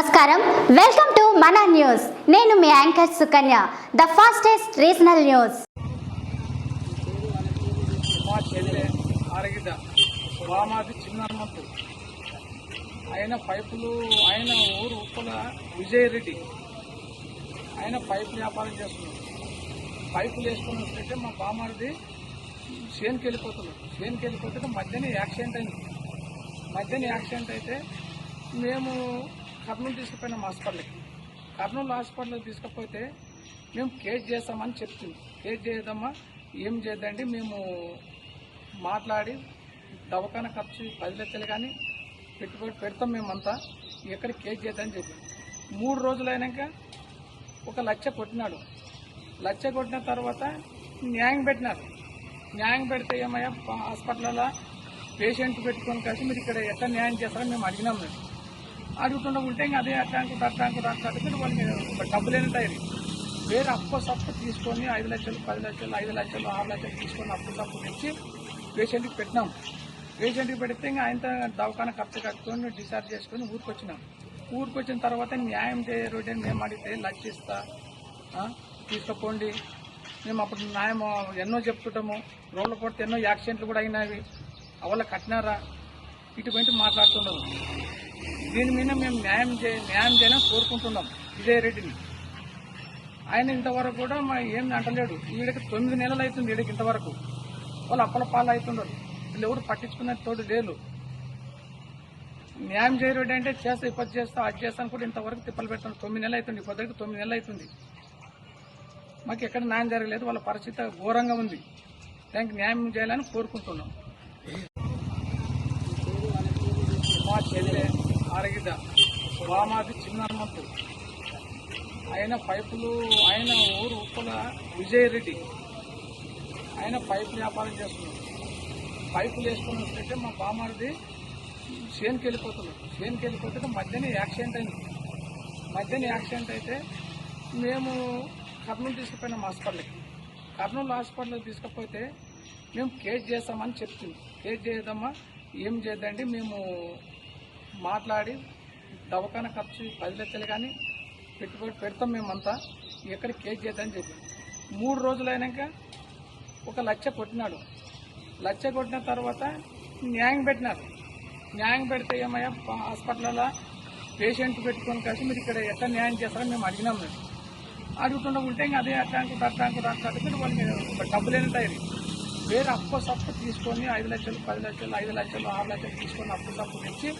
నమస్కారం. Welcome to మన news నేను మీ anchor Sukanya the fastest regional news మా చెల్లె ఆరగిడ్డ బామాది చిన్న ఆయన పైపులు ఆయన ఊరు ఉప్పల విజయరెడ్డి. ఆయన పైపు వ్యాపారం చేస్తున్నాడు. పైపులు వేసుకుని వస్తుంటే మా బామారిది చేనుకి వెళ్ళిపోతున్నాడు. చేనుకి వెళ్ళిపోతుంటే మధ్యనే యాక్సిడెంట్ అయింది. మధ్యన యాక్సిడెంట్ అయితే మేము కర్నూలు తీసుకుపోయినాం హాస్పిటల్కి. కర్నూలు హాస్పిటల్కి తీసుకపోతే మేము కేసు చేస్తామని చెప్తుంది. కేసు చేయదమ్మా ఏం చేద్దండి? మేము మాట్లాడి దవాఖాన ఖర్చు పది లక్షలు కానీ పెట్టుబడి పెడతాం మేమంతా. ఎక్కడ కేసు చేద్దామని చెప్పి. మూడు రోజులు అయినాక ఒక లక్ష కొట్టినాడు. లక్ష కొట్టిన తర్వాత న్యాయం పెట్టినారు. న్యాయం పెడితే ఏమయ్యా? హాస్పిటల్లో పేషెంట్ పెట్టుకొని కలిసి మీరు ఇక్కడ ఎట్లా న్యాయం చేస్తారని మేము అడిగినాం మేము. అడుగుతుండగా ఉంటే ఇంకా అదే ట్యాంకు అనుకుంటా ట్యాంకు అనుకుంటా అట్లా అనుకుంటే వాళ్ళకి ఒక డబ్బు లేని టైర్ వేరే అప్పు సప్పు తీసుకొని ఐదు లక్షలు పది లక్షలు ఐదు లక్షలు ఆరు లక్షలు తీసుకొని అప్పు సప్పు తెచ్చి పేషెంట్కి పెట్టినాం. పేషెంట్కి పెడితే ఇంకా ఆయన దవాఖాన ఖర్చు కట్టుకొని డిశ్చార్జ్ చేసుకొని ఊరికి వచ్చినాం ఊరికి వచ్చిన తర్వాత న్యాయం చేయరు మేము అడిగితే లక్ష ఇస్తా తీసుకుపోండి మేము అప్పుడు న్యాయం ఎన్నో చెప్తుంటాము. రోడ్ల కొడితే ఎన్నో యాక్సిడెంట్లు కూడా అయినవి అవల్ల కట్టినారా? ఇటువంటి మాట్లాడుతున్నారు దీని మీద మేము న్యాయం చే న్యాయం చేయాలని కోరుకుంటున్నాం. విజయరెడ్డిని. ఆయన ఇంతవరకు కూడా మా ఏం అంటలేడు. వీడికి తొమ్మిది నెలలు అవుతుంది వీడికి ఇంతవరకు. వాళ్ళు అప్పల పాలు అవుతున్నారు. వీళ్ళు ఎవరు పట్టించుకునే తోడు లేరు. న్యాయం చేయరెడ్డి అంటే చేస్తా ఇప్పటి చేస్తా అది చేస్తాను కూడా ఇంతవరకు తిప్పలు పెడతాను తొమ్మిది నెలలు అవుతుంది. ఇప్పటికి తొమ్మిది నెలలు అవుతుంది. మాకు ఎక్కడ న్యాయం జరగలేదు. వాళ్ళ పరిస్థితి ఘోరంగా ఉంది. దానికి న్యాయం చేయాలని కోరుకుంటున్నాం. మా చెల్లె ఆరగిడ్డ రామాది చిన్న ఆయన పైపులు ఆయన ఊరు ఉప్పల విజయరెడ్డి. ఆయన పైపు వ్యాపారం చేస్తున్నాడు. పైపులు వేసుకున్నట్లయితే వస్తుంటే మా బామారిది చేనుకి వెళ్ళిపోతున్నాడు. చేనుకి వెళ్ళిపోతుంటే మధ్యనే యాక్సిడెంట్ అయింది. మధ్యన యాక్సిడెంట్ అయితే మేము కర్నూలు తీసుకుపోయినాం హాస్పిటల్కి. కర్నూలు హాస్పిటల్కి తీసుకపోతే మేము కేసు చేస్తామని చెప్తుంది. కేసు చేయదమ్మా ఏం చేద్దండి మేము మాట్లాడి దవాఖాన ఖర్చు పది లక్షలు కానీ పెట్టుబడి పెడతాం మేమంతా. ఎక్కడ కేసు చేద్దామని చెప్పి. మూడు రోజులు అయినాక ఒక లక్ష కొట్టినాడు. లక్ష కొట్టిన తర్వాత న్యాయం పెట్టినారు. న్యాయం పెడితే ఏమయ్యా హాస్పిటల్లో పేషెంట్ పెట్టుకొని కలిసి మీరు ఇక్కడ ఎట్లా న్యాయం చేస్తారని మేము అడిగినాం మేము. అడుగుతుండగా ఉంటే ఇంకా అదే అట్లా అనుకుంటా అట్లా అనుకుంటా అట్లా అనుకుంటే ఒక డబ్బు లేని టైర్ వేరే అప్పు సప్పు తీసుకొని ఐదు లక్షలు పది లక్షలు ఐదు లక్షలు ఆరు లక్షలు తీసుకొని అప్పు సప్పు తెచ్చి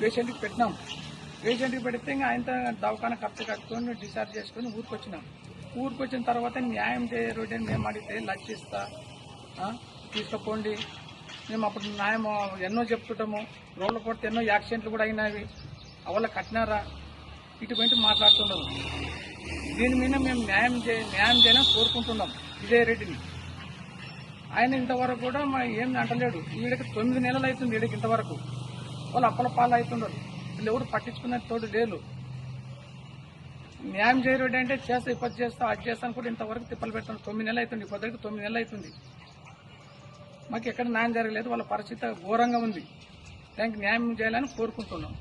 పేషెంట్కి పెట్టినాం. పేషెంట్కి పెడితే ఇంకా దవాఖాన ఖర్చు కట్టుకొని డిశ్చార్జ్ చేసుకొని ఊరికి వచ్చినాం ఊరికి వచ్చిన తర్వాత న్యాయం చేయరు అని మేము అడిగితే లక్ష తీసుకుపోండి మేము అప్పుడు న్యాయం ఎన్నో చెప్తుంటాము. రోడ్ల కొడితే ఎన్నో యాక్సిడెంట్లు కూడా అయినవి అవల్ల కట్టినారా? ఇటువంటి మాట్లాడుతున్నాము దీని మీద మేము న్యాయం చే న్యాయం చేయడం కోరుకుంటున్నాం విజయ్ రెడ్డిని. ఆయన ఇంతవరకు కూడా మా ఏం అంటలేడు. వీడికి తొమ్మిది నెలలు అవుతుంది వీడికి ఇంతవరకు. వాళ్ళు అప్పల పాలు అవుతున్నారు వీళ్ళు ఎవరు పట్టించుకునే తోడు లేరు. న్యాయం చేయరుడు అంటే చేస్తా ఇప్పటి చేస్తా అది చేస్తాను కూడా ఇంతవరకు తిప్పలు పెట్టాను తొమ్మిది నెలలు అవుతుంది పొద్దుకి తొమ్మిది నెలలు అవుతుంది. మాకు ఎక్కడ న్యాయం జరగలేదు వాళ్ళ పరిస్థితి ఘోరంగా ఉంది. దానికి న్యాయం చేయాలని కోరుకుంటున్నాం.